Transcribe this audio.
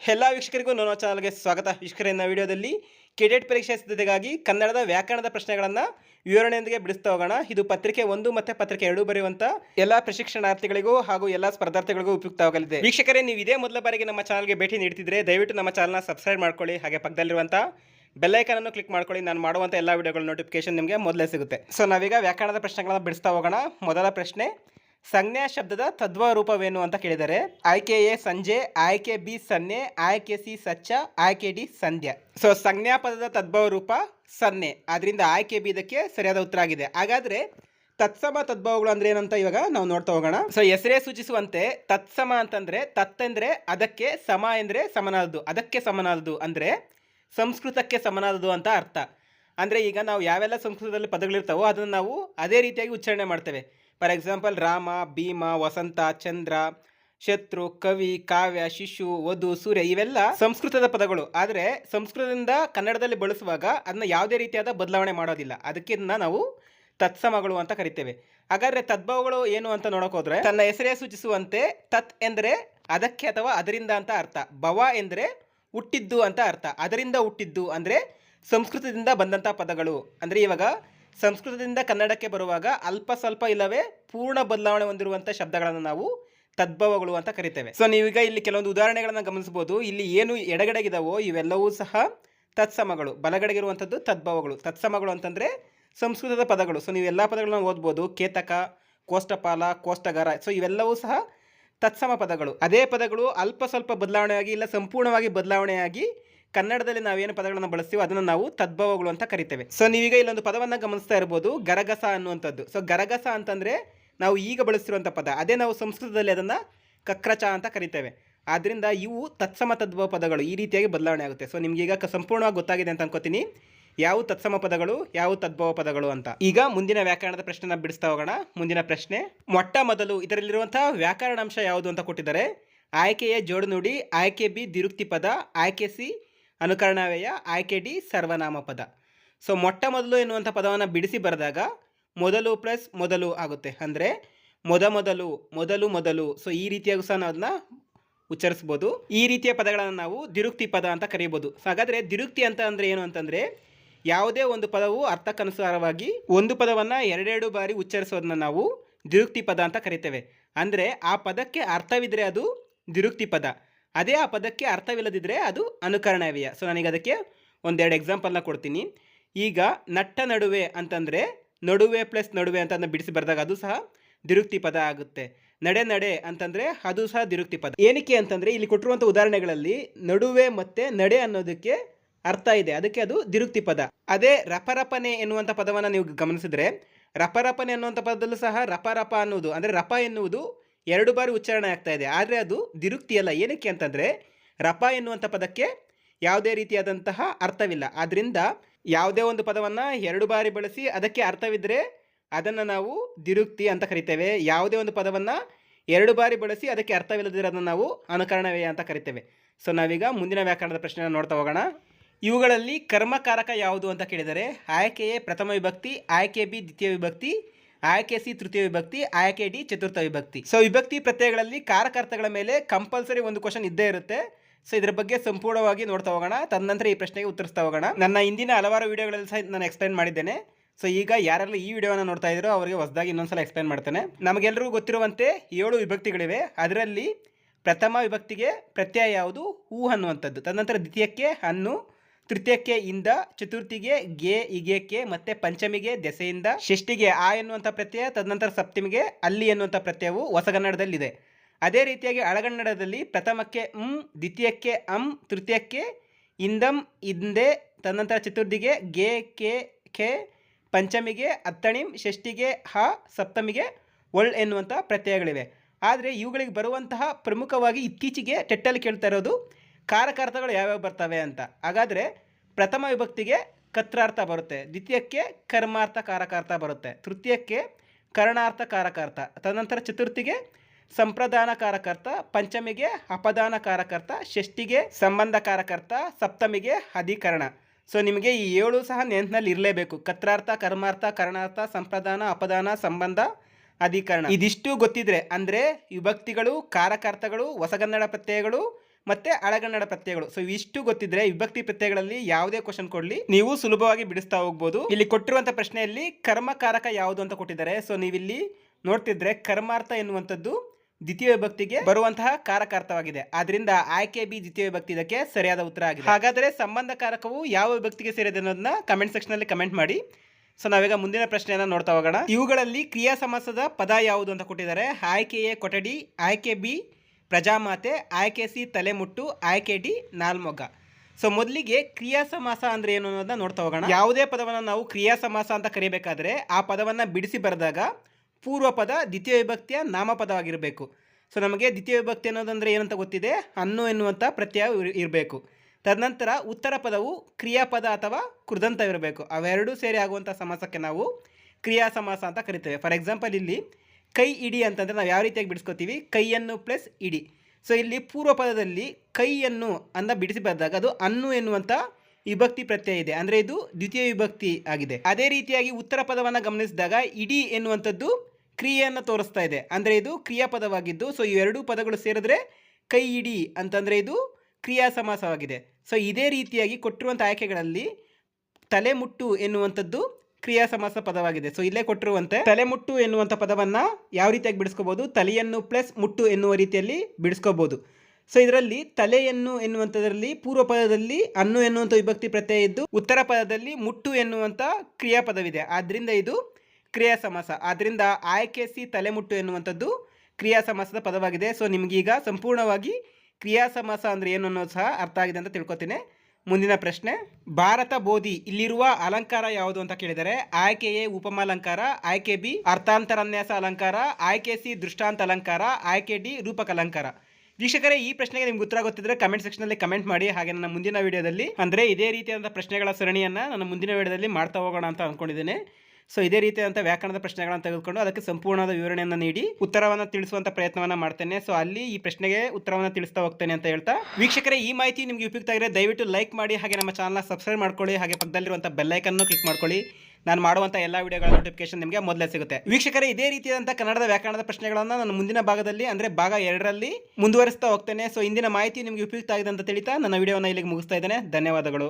ಎಲ್ಲ ವೀಕ್ಷಕರಿಗೂ ನನ್ನ ಚಾನಲ್ಗೆ ಸ್ವಾಗತ. ವೀಕ್ಷಕರಿನ ವಿಡಿಯೋದಲ್ಲಿ ಕೆಡೆಟ್ ಪರೀಕ್ಷೆ ಸಿದ್ಧತೆಗಾಗಿ ಕನ್ನಡದ ವ್ಯಾಕರಣದ ಪ್ರಶ್ನೆಗಳನ್ನು ವಿವರಣೆಯೊಂದಿಗೆ ಬಿಡಿಸ್ತಾ ಹೋಗೋಣ. ಇದು ಪತ್ರಿಕೆ ಒಂದು ಮತ್ತು ಪತ್ರಿಕೆ ಎರಡು ಬರೆಯುವಂಥ ಎಲ್ಲ ಪ್ರಶಿಕ್ಷಣಾರ್ಥಿಗಳಿಗೂ ಹಾಗೂ ಎಲ್ಲ ಸ್ಪರ್ಧಾರ್ಥಿಗಳಿಗೂ ಉಪಯುಕ್ತವಾಗಲಿದೆ ವೀಕ್ಷಕರೇ, ನೀವು ಇದೇ ಮೊದಲ ಬಾರಿಗೆ ನಮ್ಮ ಚಾನಲ್ಗೆ ಭೇಟಿ ನೀಡ್ತಿದ್ರೆ ದಯವಿಟ್ಟು ನಮ್ಮ ಚಾನಲ್ನ ಸಬ್ಸ್ಕ್ರೈಬ್ ಮಾಡ್ಕೊಳ್ಳಿ. ಹಾಗೆ ಪಕ್ಕದಲ್ಲಿರುವಂಥ ಬೆಲ್ಲೈಕನನ್ನು ಕ್ಲಿಕ್ ಮಾಡ್ಕೊಳ್ಳಿ. ನಾನು ಮಾಡುವಂಥ ಎಲ್ಲ ವಿಡಿಯೋಗಳ ನೋಟಿಫಿಕೇಶನ್ ನಿಮಗೆ ಮೊದಲೇ ಸಿಗುತ್ತೆ. ಸೊ ನಾವೀಗ ವ್ಯಾಕರಣದ ಪ್ರಶ್ನೆಗಳನ್ನು ಬಿಡಿಸ್ತಾ ಹೋಗೋಣ. ಮೊದಲ ಪ್ರಶ್ನೆ ಸಂಜ್ಞಾ ಶಬ್ದದ ತದ್ವ ರೂಪವೇನು ಅಂತ ಕೇಳಿದರೆ, ಆಯ್ಕೆ ಎ ಸಂಜೆ, ಆಯ್ಕೆ ಬಿ ಸನ್ನೆ, ಆಯ್ಕೆ ಸಿ ಸಚ್ಚ, ಆಯ್ಕೆ ಡಿ ಸಂಧ್ಯಾ. ಸೊ ಸಂಜ್ಞಾ ಪದದ ತದ್ಭವ ರೂಪ ಸನ್ನೆ. ಅದರಿಂದ ಆಯ್ಕೆ ಬಿ ಇದಕ್ಕೆ ಸರಿಯಾದ ಉತ್ತರ ಆಗಿದೆ. ಹಾಗಾದ್ರೆ ತತ್ಸಮ ತದ್ಭವಗಳು ಅಂದ್ರೆ ಏನಂತ ಇವಾಗ ನಾವು ನೋಡ್ತಾ ಹೋಗೋಣ. ಸೊ ಹೆಸರೇ ಸೂಚಿಸುವಂತೆ ತತ್ಸಮ ಅಂತಂದ್ರೆ ತತ್ತೆಂದ್ರೆ ಅದಕ್ಕೆ ಸಮ ಎಂದ್ರೆ ಸಮನಾದದು ಅದಕ್ಕೆ ಸಮನಾದದು ಅಂದ್ರೆ ಸಂಸ್ಕೃತಕ್ಕೆ ಸಮನಾದದು ಅಂತ ಅರ್ಥ. ಅಂದ್ರೆ ಈಗ ನಾವು ಯಾವೆಲ್ಲ ಸಂಸ್ಕೃತದಲ್ಲಿ ಪದಗಳಿರ್ತಾವೋ ಅದನ್ನು ನಾವು ಅದೇ ರೀತಿಯಾಗಿ ಉಚ್ಚಾರಣೆ ಮಾಡ್ತೇವೆ. ಫಾರ್ ಎಕ್ಸಾಂಪಲ್ ರಾಮ ಭೀಮ ವಸಂತ ಚಂದ್ರ ಶತ್ರು ಕವಿ ಕಾವ್ಯ ಶಿಶು ವಧು ಸೂರ್ಯ ಇವೆಲ್ಲ ಸಂಸ್ಕೃತದ ಪದಗಳು. ಆದರೆ ಸಂಸ್ಕೃತದಿಂದ ಕನ್ನಡದಲ್ಲಿ ಬಳಸುವಾಗ ಅದನ್ನ ಯಾವುದೇ ರೀತಿಯಾದ ಬದಲಾವಣೆ ಮಾಡೋದಿಲ್ಲ. ಅದಕ್ಕಿಂತ ನಾವು ತತ್ಸಮಗಳು ಅಂತ ಕರಿತೇವೆ. ಹಾಗಾದ್ರೆ ತದ್ಭವಗಳು ಏನು ಅಂತ ನೋಡಕ್ ಹೋದ್ರೆ, ತನ್ನ ಹೆಸರೇ ಸೂಚಿಸುವಂತೆ ತತ್ ಎಂದರೆ ಅದಕ್ಕೆ ಅಥವಾ ಅದರಿಂದ ಅಂತ ಅರ್ಥ. ಭವ ಎಂದರೆ ಹುಟ್ಟಿದ್ದು ಅಂತ ಅರ್ಥ. ಅದರಿಂದ ಹುಟ್ಟಿದ್ದು ಅಂದರೆ ಸಂಸ್ಕೃತದಿಂದ ಬಂದಂಥ ಪದಗಳು. ಅಂದರೆ ಇವಾಗ ಸಂಸ್ಕೃತದಿಂದ ಕನ್ನಡಕ್ಕೆ ಬರುವಾಗ ಅಲ್ಪ ಸ್ವಲ್ಪ ಇಲ್ಲವೇ ಪೂರ್ಣ ಬದಲಾವಣೆ ಹೊಂದಿರುವಂಥ ಶಬ್ದಗಳನ್ನು ನಾವು ತದ್ಭವಗಳು ಅಂತ ಕರಿತೇವೆ. ಸೊ ನೀವೀಗ ಇಲ್ಲಿ ಕೆಲವೊಂದು ಉದಾಹರಣೆಗಳನ್ನು ಗಮನಿಸಬಹುದು. ಇಲ್ಲಿ ಏನು ಎಡಗಡೆಗಿದಾವೋ ಇವೆಲ್ಲವೂ ಸಹ ತತ್ಸಮಗಳು. ಬಲಗಡೆಗಿರುವಂಥದ್ದು ತದ್ಭವಗಳು. ತತ್ಸಮಗಳು ಅಂತಂದರೆ ಸಂಸ್ಕೃತದ ಪದಗಳು. ಸೊ ನೀವು ಎಲ್ಲ ಪದಗಳನ್ನು ಓದ್ಬೋದು. ಕೇತಕ, ಕೋಷ್ಟಪಾಲ, ಕೋಷ್ಟಗಾರ. ಸೊ ಇವೆಲ್ಲವೂ ಸಹ ತತ್ಸಮ ಪದಗಳು. ಅದೇ ಪದಗಳು ಅಲ್ಪ ಸ್ವಲ್ಪ ಬದಲಾವಣೆಯಾಗಿ ಇಲ್ಲ, ಸಂಪೂರ್ಣವಾಗಿ ಬದಲಾವಣೆಯಾಗಿ ಕನ್ನಡದಲ್ಲಿ ನಾವೇನು ಪದಗಳನ್ನು ಬಳಸ್ತೀವೋ ಅದನ್ನು ನಾವು ತದ್ಭವಗಳು ಅಂತ ಕರಿತೇವೆ. ಸೊ ನೀವೀಗ ಇಲ್ಲೊಂದು ಪದವನ್ನು ಗಮನಿಸ್ತಾ ಇರ್ಬೋದು, ಗರಗಸ ಅನ್ನುವಂಥದ್ದು. ಸೊ ಗರಗಸ ಅಂತಂದರೆ ನಾವು ಈಗ ಬಳಸ್ತಿರುವಂಥ ಪದ. ಅದೇ ನಾವು ಸಂಸ್ಕೃತದಲ್ಲಿ ಅದನ್ನು ಕಕ್ರಚ ಅಂತ ಕರಿತೇವೆ. ಆದ್ದರಿಂದ ಇವು ತತ್ಸಮ ತದ್ಭವ ಪದಗಳು ಈ ರೀತಿಯಾಗಿ ಬದಲಾವಣೆ ಆಗುತ್ತೆ. ಸೊ ನಿಮ್ಗೆ ಈಗ ಸಂಪೂರ್ಣವಾಗಿ ಗೊತ್ತಾಗಿದೆ ಅಂತ ಅನ್ಕೋತೀನಿ. ಯಾವ ತತ್ಸಮ ಪದಗಳು, ಯಾವ ತದ್ಭವ ಪದಗಳು ಅಂತ. ಈಗ ಮುಂದಿನ ವ್ಯಾಕರಣದ ಪ್ರಶ್ನೆನ ಬಿಡಿಸ್ತಾ ಹೋಗೋಣ. ಮುಂದಿನ ಪ್ರಶ್ನೆ, ಮೊಟ್ಟ ಮೊದಲು ಇದರಲ್ಲಿರುವಂತಹ ವ್ಯಾಕರಣಾಂಶ ಯಾವುದು ಅಂತ ಕೊಟ್ಟಿದ್ದಾರೆ. ಆಯ್ಕೆ ಎ ಜೋಡು ನುಡಿ ಆಯ್ಕೆ ಬಿ ದಿರುಕ್ತಿ ಪದ, ಆಯ್ಕೆ ಸಿ ಅನುಕರಣವ್ಯಯ ಆಯ್ಕೆ ಡಿ ಸರ್ವನಾಮ ಪದ. ಸೊ, ಮೊಟ್ಟ ಮೊದಲು ಎನ್ನುವಂಥ ಪದವನ್ನು ಬಿಡಿಸಿ ಬರೆದಾಗ ಮೊದಲು ಪ್ಲಸ್ ಮೊದಲು ಆಗುತ್ತೆ. ಅಂದರೆ ಮೊದ ಮೊದಲು ಮೊದಲು ಮೊದಲು. ಸೊ, ಈ ರೀತಿಯಾಗೂ ಸಹ ನಾವು ಅದನ್ನ ಉಚ್ಚರಿಸ್ಬೋದು. ಈ ರೀತಿಯ ಪದಗಳನ್ನು ನಾವು ದಿರುಕ್ತಿ ಪದ ಅಂತ ಕರೆಯಬಹುದು ಸೊ, ಹಾಗಾದರೆ ದಿರುಕ್ತಿ ಅಂತ ಅಂದರೆ ಏನು ಅಂತಂದರೆ ಯಾವುದೇ ಒಂದು ಪದವು ಅರ್ಥಕ್ಕನುಸಾರವಾಗಿ ಒಂದು ಪದವನ್ನು ಎರಡೆರಡು ಬಾರಿ ಉಚ್ಚರಿಸೋದನ್ನ ನಾವು ದಿರುಕ್ತಿ ಪದ ಅಂತ ಕರಿತೇವೆ. ಅಂದರೆ ಆ ಪದಕ್ಕೆ ಅರ್ಥವಿದ್ರೆ ಅದು ದಿರುಕ್ತಿ ಪದ. ಅದೇ ಆ ಪದಕ್ಕೆ ಅರ್ಥವಿಲ್ಲದಿದ್ದರೆ ಅದು ಅನುಕರಣವ್ಯಯ ಸೊ ನಾನೀಗ ಅದಕ್ಕೆ ಒಂದೆರಡು ಎಕ್ಸಾಂಪಲ್ನ ಕೊಡ್ತೀನಿ. ಈಗ ನಟ್ಟ ನಡುವೆ ಅಂತಂದರೆ ನಡುವೆ ಪ್ಲಸ್ ನಡುವೆ ಅಂತ ಅದನ್ನ ಬಿಡಿಸಿ ಬರೆದಾಗ ಅದು ಸಹ ದಿರುಕ್ತಿ ಪದ ಆಗುತ್ತೆ. ನಡೆ ನಡೆ ಅಂತಂದರೆ ಅದು ಸಹ ದಿರುಕ್ತಿ ಪದ. ಏನಕ್ಕೆ ಅಂತಂದರೆ ಇಲ್ಲಿ ಕೊಟ್ಟಿರುವಂಥ ಉದಾಹರಣೆಗಳಲ್ಲಿ ನಡುವೆ ಮತ್ತು ನಡೆ ಅನ್ನೋದಕ್ಕೆ ಅರ್ಥ ಇದೆ. ಅದಕ್ಕೆ ಅದು ದಿರುಕ್ತಿ ಪದ. ಅದೇ ರಪರಪನೆ ಎನ್ನುವಂಥ ಪದವನ್ನು ನೀವು ಗಮನಿಸಿದ್ರೆ ರಪರಪನೆ ಅನ್ನುವಂಥ ಪದದಲ್ಲೂ ಸಹ ರಪರಪ ಅನ್ನುವುದು, ಅಂದರೆ ರಪ ಎನ್ನುವುದು ಎರಡು ಬಾರಿ ಉಚ್ಚಾರಣೆ ಆಗ್ತಾ ಇದೆ. ಆದರೆ ಅದು ದಿರುಕ್ತಿ ಅಲ್ಲ ಏನಕ್ಕೆ ಅಂತಂದರೆ ರಪ ಎನ್ನುವಂಥ ಪದಕ್ಕೆ ಯಾವುದೇ ರೀತಿಯಾದಂತಹ ಅರ್ಥವಿಲ್ಲ. ಆದ್ದರಿಂದ ಯಾವುದೇ ಒಂದು ಪದವನ್ನು ಎರಡು ಬಾರಿ ಬಳಸಿ ಅದಕ್ಕೆ ಅರ್ಥವಿದ್ದರೆ ಅದನ್ನು ನಾವು ದಿರುಕ್ತಿ ಅಂತ ಕರಿತೇವೆ. ಯಾವುದೇ ಒಂದು ಪದವನ್ನು ಎರಡು ಬಾರಿ ಬಳಸಿ ಅದಕ್ಕೆ ಅರ್ಥವಿಲ್ಲದಿರೋದನ್ನು ನಾವು ಅನುಕರಣವೇ ಅಂತ ಕರಿತೇವೆ. ಸೊ ನಾವೀಗ ಮುಂದಿನ ವ್ಯಾಕರಣದ ಪ್ರಶ್ನೆನ ನೋಡ್ತಾ ಹೋಗೋಣ. ಇವುಗಳಲ್ಲಿ ಕರ್ಮಕಾರಕ ಯಾವುದು ಅಂತ ಕೇಳಿದರೆ, ಆಯ್ಕೆಯೇ ಪ್ರಥಮ ವಿಭಕ್ತಿ, ಆಯ್ಕೆ ಬಿ ದ್ವಿತೀಯ ವಿಭಕ್ತಿ ಆಯ್ಕೆ ಸಿ ತೃತೀಯ ವಿಭಕ್ತಿ, ಆಯ್ಕೆ ಡಿ ಚತುರ್ಥ ವಿಭಕ್ತಿ. ಸೊ ವಿಭಕ್ತಿ ಪ್ರತ್ಯಯಗಳಲ್ಲಿ ಕಾರಕರ್ತಗಳ ಮೇಲೆ ಕಂಪಲ್ಸರಿ ಒಂದು ಕ್ವಶನ್ ಇದ್ದೇ ಇರುತ್ತೆ. ಸೊ ಇದ್ರ ಬಗ್ಗೆ ಸಂಪೂರ್ಣವಾಗಿ ನೋಡ್ತಾ ಹೋಗೋಣ. ತದನಂತರ ಈ ಪ್ರಶ್ನೆಗೆ ಉತ್ತರಿಸ್ತಾ ಹೋಗೋಣ. ನನ್ನ ಹಿಂದಿನ ಹಲವಾರು ವಿಡಿಯೋಗಳಲ್ಲಿ ಸಹ ನಾನು ಎಕ್ಸ್ಪ್ಲೈನ್ ಮಾಡಿದ್ದೇನೆ. ಸೊ ಈಗ ಯಾರೆಲ್ಲ ಈ ವಿಡಿಯೋನ ನೋಡ್ತಾ ಇದ್ದೀರೋ ಅವರಿಗೆ ಹೊಸದಾಗಿ ಇನ್ನೊಂದ್ಸಲ ಎಕ್ಸ್ಪ್ಲೈನ್ ಮಾಡ್ತೇನೆ. ನಮಗೆಲ್ಲರಿಗೂ ಗೊತ್ತಿರುವಂತೆ ಏಳು ವಿಭಕ್ತಿಗಳಿವೆ. ಅದರಲ್ಲಿ ಪ್ರಥಮ ವಿಭಕ್ತಿಗೆ ಪ್ರತ್ಯಯ ಯಾವುದು? ಹೂ ಅನ್ನುವಂಥದ್ದು. ತದನಂತರ ದ್ವಿತೀಯಕ್ಕೆ ಹಣ್ಣು. ತೃತೀಯಕ್ಕೆ ಇಂದ ಚತುರ್ಥಿಗೆ ಗೆ, ಇಗೆಕ್ಕೆ ಮತ್ತೆ ಪಂಚಮಿಗೆ ದೆಸೆಯಿಂದ ಷಷ್ಠಿಗೆ ಆ ಎನ್ನುವಂಥ ಪ್ರತ್ಯಯ, ತದನಂತರ ಸಪ್ತಮಿಗೆ ಅಲ್ಲಿ ಎನ್ನುವಂಥ ಪ್ರತ್ಯಯವು ಹೊಸಗನ್ನಡದಲ್ಲಿದೆ. ಅದೇ ರೀತಿಯಾಗಿ ಅಳಗನ್ನಡದಲ್ಲಿ ಪ್ರಥಮಕ್ಕೆ ಉಂ ದ್ವಿತೀಯಕ್ಕೆ ಅಂ, ತೃತೀಯಕ್ಕೆ ಇಂದಂ, ಇಂದೆ, ತದನಂತರ ಚತುರ್ಥಿಗೆ ಗೆ, ಕೆ, ಖೆ, ಪಂಚಮಿಗೆ ಅತ್ತಣಿಂ, ಷಷ್ಠಿಗೆ ಹ, ಸಪ್ತಮಿಗೆ ಒಳ್ ಎನ್ನುವಂಥ ಪ್ರತ್ಯಯಗಳಿವೆ. ಆದರೆ ಇವುಗಳಿಗೆ ಬರುವಂತಹ ಪ್ರಮುಖವಾಗಿ ಇತ್ತೀಚೆಗೆ ಟೆಟ್ಟಲ್ಲಿ ಕೇಳ್ತಾ ಇರೋದು ಕಾರಕಾರ್ಥಗಳು ಯಾವ್ಯಾವ ಬರ್ತವೆ ಅಂತ. ಹಾಗಾದರೆ ಪ್ರಥಮ ವಿಭಕ್ತಿಗೆ ಕತ್ರಾರ್ಥ ಬರುತ್ತೆ. ದ್ವಿತೀಯಕ್ಕೆ ಕರ್ಮಾರ್ಥ ಕಾರಕಾರ್ಥ ಬರುತ್ತೆ. ತೃತೀಯಕ್ಕೆ ಕರ್ಣಾರ್ಥ ಕಾರಕಾರ್ಥ. ತದನಂತರ ಚತುರ್ಥಿಗೆ ಸಂಪ್ರದಾನ ಕಾರಕರ್ತ ಪಂಚಮಿಗೆ ಅಪದಾನ ಕಾರಕರ್ತ ಷಷ್ಠಿಗೆ ಸಂಬಂಧ ಕಾರಕರ್ತ ಸಪ್ತಮಿಗೆ ಅಧಿಕರಣ. ಸೊ ನಿಮಗೆ ಈ ಏಳು ಸಹ ನೆನಪಿನಲ್ಲಿ ಇರಲೇಬೇಕು. ಕತ್ರಾರ್ಥ, ಕರ್ಮಾರ್ಥ, ಕರ್ಣಾರ್ಥ, ಸಂಪ್ರದಾನ, ಅಪದಾನ, ಸಂಬಂಧ, ಅಧಿಕರಣ. ಇದಿಷ್ಟು ಗೊತ್ತಿದ್ರೆ ಅಂದರೆ ವಿಭಕ್ತಿಗಳು, ಕಾರಕಾರ್ಥಗಳು, ಹೊಸಗನ್ನಡ ಪ್ರತ್ಯಯಗಳು ಮತ್ತೆ ಅಳಗನ್ನಡ ಪ್ರತ್ಯಯಗಳು. ಸೊ ಇಷ್ಟು ಗೊತ್ತಿದ್ರೆ ವಿಭಕ್ತಿ ಪ್ರತ್ಯಯಗಳಲ್ಲಿ ಯಾವುದೇ ಕ್ವಶನ್ ಕೊಡ್ಲಿ. ನೀವು ಸುಲಭವಾಗಿ ಬಿಡಿಸ್ತಾ ಹೋಗ್ಬೋದು. ಇಲ್ಲಿ ಕೊಟ್ಟಿರುವಂಥ ಪ್ರಶ್ನೆಯಲ್ಲಿ ಕರ್ಮಕಾರಕ ಯಾವುದು ಅಂತ ಕೊಟ್ಟಿದ್ದಾರೆ. ಸೊ ನೀವಿಲ್ಲಿ ನೋಡ್ತಿದ್ರೆ ಕರ್ಮಾರ್ಥ ಎನ್ನುವಂಥದ್ದು ದ್ವಿತೀಯ ವಿಭಕ್ತಿಗೆ ಬರುವಂತಹ ಕಾರಕಾರ್ಥವಾಗಿದೆ. ಆದ್ರಿಂದ ಆಯ್ಕೆ ಬಿ ದ್ವಿತೀಯ ವಿಭಕ್ತಿ ಇದಕ್ಕೆ ಸರಿಯಾದ ಉತ್ತರ ಆಗಿದೆ. ಹಾಗಾದರೆ ಸಂಬಂಧಕಾರಕವು ಯಾವ ವಿಭಕ್ತಿಗೆ ಸೇರಿದೆ ಅನ್ನೋದನ್ನ ಕಮೆಂಟ್ ಸೆಕ್ಷನ್ ಅಲ್ಲಿ ಕಮೆಂಟ್ ಮಾಡಿ. ಸೊ ನಾವೀಗ ಮುಂದಿನ ಪ್ರಶ್ನೆಯನ್ನ ನೋಡ್ತಾ ಹೋಗೋಣ. ಇವುಗಳಲ್ಲಿ ಕ್ರಿಯಾ ಸಮಾಸದ ಪದ ಯಾವುದು ಅಂತ ಕೊಟ್ಟಿದ್ದಾರೆ. ಆಯ್ಕೆ ಎ ಕೊಠಡಿ, ಆಯ್ಕೆ ಬಿ ಪ್ರಜಾಮಾತೆ ಆಯ್ಕೆ ಸಿ ತಲೆಮುಟ್ಟು ಆಯ್ಕೆ ಡಿ ನಾಲ್ಮೊಗ್ಗ. ಸೊ ಮೊದಲಿಗೆ ಕ್ರಿಯಾ ಸಮಾಸ ಅಂದ್ರೆ ಏನು ಅನ್ನೋದನ್ನ ನೋಡ್ತಾ ಹೋಗೋಣ. ಯಾವುದೇ ಪದವನ್ನು ನಾವು ಕ್ರಿಯಾ ಸಮಾಸ ಅಂತ ಕರಿಬೇಕಾದ್ರೆ ಆ ಪದವನ್ನು ಬಿಡಿಸಿ ಬರೆದಾಗ ಪೂರ್ವ ಪದ ದ್ವಿತೀಯ ವಿಭಕ್ತಿಯ ನಾಮಪದವಾಗಿರಬೇಕು. ಸೊ ನಮಗೆ ದ್ವಿತೀಯ ವಿಭಕ್ತಿ ಅನ್ನೋದಂದ್ರೆ ಏನಂತ ಗೊತ್ತಿದೆ? ಅನ್ನು ಎನ್ನುವಂಥ ಪ್ರತ್ಯಯ ಇರಬೇಕು. ತದನಂತರ ಉತ್ತರ ಪದವು ಕ್ರಿಯಾಪದ ಅಥವಾ ಕೃದಂತವಿರಬೇಕು. ಅವೆರಡೂ ಸೇರಿ ಆಗುವಂಥ ಸಮಾಸಕ್ಕೆ ನಾವು ಕ್ರಿಯಾ ಸಮಾಸ ಅಂತ ಕರಿತೇವೆ. ಫಾರ್ ಎಕ್ಸಾಂಪಲ್ ಇಲ್ಲಿ ಕೈ ಇಡಿ ಅಂತಂದರೆ ನಾವು ಯಾವ ರೀತಿಯಾಗಿ ಬಿಡಿಸ್ಕೋತೀವಿ? ಕೈಯನ್ನು ಪ್ಲಸ್ ಇಡಿ. ಸೊ ಇಲ್ಲಿ ಪೂರ್ವ ಪದದಲ್ಲಿ ಕೈಯನ್ನು ಅಂದ ಬಿಡಿಸಿ ಬರೆದಾಗ ಅದು ಅನ್ನು ಎನ್ನುವಂಥ ವಿಭಕ್ತಿ ಪ್ರತ್ಯಯ ಇದೆ. ಅಂದರೆ ಇದು ದ್ವಿತೀಯ ವಿಭಕ್ತಿ ಆಗಿದೆ. ಅದೇ ರೀತಿಯಾಗಿ ಉತ್ತರ ಪದವನ್ನು ಗಮನಿಸಿದಾಗ ಇಡಿ ಎನ್ನುವಂಥದ್ದು ಕ್ರಿಯೆಯನ್ನು ತೋರಿಸ್ತಾ ಇದೆ. ಅಂದರೆ ಇದು ಕ್ರಿಯಾಪದವಾಗಿದ್ದು ಸೊ ಇವೆರಡೂ ಪದಗಳು ಸೇರಿದ್ರೆ ಕೈ ಇಡಿ ಅಂತಂದರೆ ಇದು ಕ್ರಿಯಾ ಸಮಾಸವಾಗಿದೆ. ಸೊ ಇದೇ ರೀತಿಯಾಗಿ ಕೊಟ್ಟಿರುವಂಥ ಆಯ್ಕೆಗಳಲ್ಲಿ ತಲೆಮುಟ್ಟು ಎನ್ನುವಂಥದ್ದು ಕ್ರಿಯಾ ಸಮಾಸ ಪದವಾಗಿದೆ. ಸೊ ಇಲ್ಲೇ ಕೊಟ್ಟಿರುವಂತೆ ತಲೆಮುಟ್ಟು ಎನ್ನುವಂಥ ಪದವನ್ನ ಯಾವ ರೀತಿಯಾಗಿ ಬಿಡಿಸ್ಕೋಬಹುದು? ತಲೆಯನ್ನು ಪ್ಲಸ್ ಮುಟ್ಟು ಎನ್ನುವ ರೀತಿಯಲ್ಲಿ ಬಿಡಿಸ್ಕೋಬಹುದು. ಸೊ ಇದರಲ್ಲಿ ತಲೆಯನ್ನು ಎನ್ನುವಂಥದ್ರಲ್ಲಿ ಪೂರ್ವ ಪದದಲ್ಲಿ ಅನ್ನು ಎನ್ನುವಂಥ ವಿಭಕ್ತಿ ಪ್ರತ್ಯಯ ಇದ್ದು, ಉತ್ತರ ಪದದಲ್ಲಿ ಮುಟ್ಟು ಎನ್ನುವಂಥ ಕ್ರಿಯಾಪದವಿದೆ ಆದ್ದರಿಂದ ಇದು ಕ್ರಿಯಾ ಸಮಾಸ ಆದ್ದರಿಂದ ಆಯ್ಕೆ ಸಿ ತಲೆಮುಟ್ಟು ಎನ್ನುವಂಥದ್ದು ಕ್ರಿಯಾ ಸಮಾಸದ ಪದವಾಗಿದೆ. ಸೊ ಈಗ ಸಂಪೂರ್ಣವಾಗಿ ಕ್ರಿಯಾ ಸಮಾಸ ಅಂದ್ರೆ ಏನು ಅನ್ನೋದು ಸಹ ಅರ್ಥ ಆಗಿದೆ ಅಂತ ತಿಳ್ಕೊತೀನಿ. ಮುಂದಿನ ಪ್ರಶ್ನೆ. ಭಾರತ ಬೋಧಿ ಇಲ್ಲಿರುವ ಅಲಂಕಾರ ಯಾವುದು ಅಂತ ಕೇಳಿದರೆ ಆಯ್ಕೆ ಎ ಉಪಮಾಲಂಕಾರ ಆಯ್ಕೆ ಬಿ ಅರ್ಥಾಂತರನ್ಯಾಸ ಅಲಂಕಾರ, ಆಯ್ಕೆ ಸಿ ದೃಷ್ಟಾಂತ ಅಲಂಕಾರ, ಆಯ್ಕೆ ಡಿ ರೂಪಕ ಅಲಂಕಾರ. ವೀಕ್ಷಕರೇ, ಈ ಪ್ರಶ್ನೆಗೆ ನಿಮ್ಗೆ ಉತ್ತರ ಗೊತ್ತಿದ್ರೆ ಕಮೆಂಟ್ ಸೆಕ್ಷನಲ್ಲಿ ಕಮೆಂಟ್ ಮಾಡಿ. ಹಾಗೆ ನನ್ನ ಮುಂದಿನ ವಿಡಿಯೋದಲ್ಲಿ, ಅಂದರೆ ಇದೇ ರೀತಿಯಾದ ಪ್ರಶ್ನೆಗಳ ಸರಣಿಯನ್ನು ನನ್ನ ಮುಂದಿನ ವಿಡಿಯೋದಲ್ಲಿ ಮಾಡ್ತಾ ಹೋಗೋಣ ಅಂತ ಅಂದ್ಕೊಂಡಿದ್ದೇನೆ ಸೊ ಇದೇ ರೀತಿಯಾದಂಥ ವ್ಯಾಕರಣದ ಪ್ರಶ್ನೆಗಳನ್ನು ತೆಗೆದುಕೊಂಡು ಅದಕ್ಕೆ ಸಂಪೂರ್ಣವಾದ ವಿವರಣೆಯನ್ನು ನೀಡಿ ಉತ್ತರವನ್ನು ತಿಳಿಸುವಂಥ ಪ್ರಯತ್ನವನ್ನು ಮಾಡ್ತೇನೆ. ಸೊ ಅಲ್ಲಿ ಈ ಪ್ರಶ್ನೆಗೆ ಉತ್ತರವನ್ನು ತಿಳಿಸ್ತಾ ಹೋಗ್ತೇನೆ ಅಂತ ಹೇಳ್ತಾ, ವೀಕ್ಷಕರೇ, ಈ ಮಾಹಿತಿ ನಿಮಗೆ ಉಪಯುಕ್ತ ಆಗಿದೆ ದಯವಿಟ್ಟು ಲೈಕ್ ಮಾಡಿ ಹಾಗೆ ನಮ್ಮ ಚಾನಲ್ನ ಸಬ್ಸ್ಕ್ರೈಬ್ ಮಾಡ್ಕೊಳ್ಳಿ, ಹಾಗೆ ಪಕ್ಕದಲ್ಲಿರುವಂಥ ಬೆಲ್ಲೈಕನ್ನು ಕ್ಲಿಕ್ ಮಾಡ್ಕೊಳ್ಳಿ. ನಾನು ಮಾಡುವಂಥ ಎಲ್ಲ ವಿಡಿಯೋಗಳ ನೋಟಿಫಿಕೇಶನ್ ನಿಮಗೆ ಮೊದಲೇ ಸಿಗುತ್ತೆ. ವೀಕ್ಷಕರೇ, ಇದೇ ರೀತಿಯಾದಂಥ ಕನ್ನಡದ ವ್ಯಾಕರಣದ ಪ್ರಶ್ನೆಗಳನ್ನು ನಾನು ಮುಂದಿನ ಭಾಗದಲ್ಲಿ, ಅಂದರೆ ಭಾಗ ಎರಡರಲ್ಲಿ ಮುಂದುವರಿಸ್ತಾ ಹೋಗ್ತೇನೆ. ಸೊ ಇಂದಿನ ಮಾಹಿತಿ ನಿಮಗೆ ಉಪಯುಕ್ತ ಆಗಿದೆ ಅಂತ ತಿಳಿತಾ ನನ್ನ ವಿಡಿಯೋನ ಇಲ್ಲಿಗೆ ಮುಗಿಸ್ತಾ ಇದ್ದೇನೆ. ಧನ್ಯವಾದಗಳು.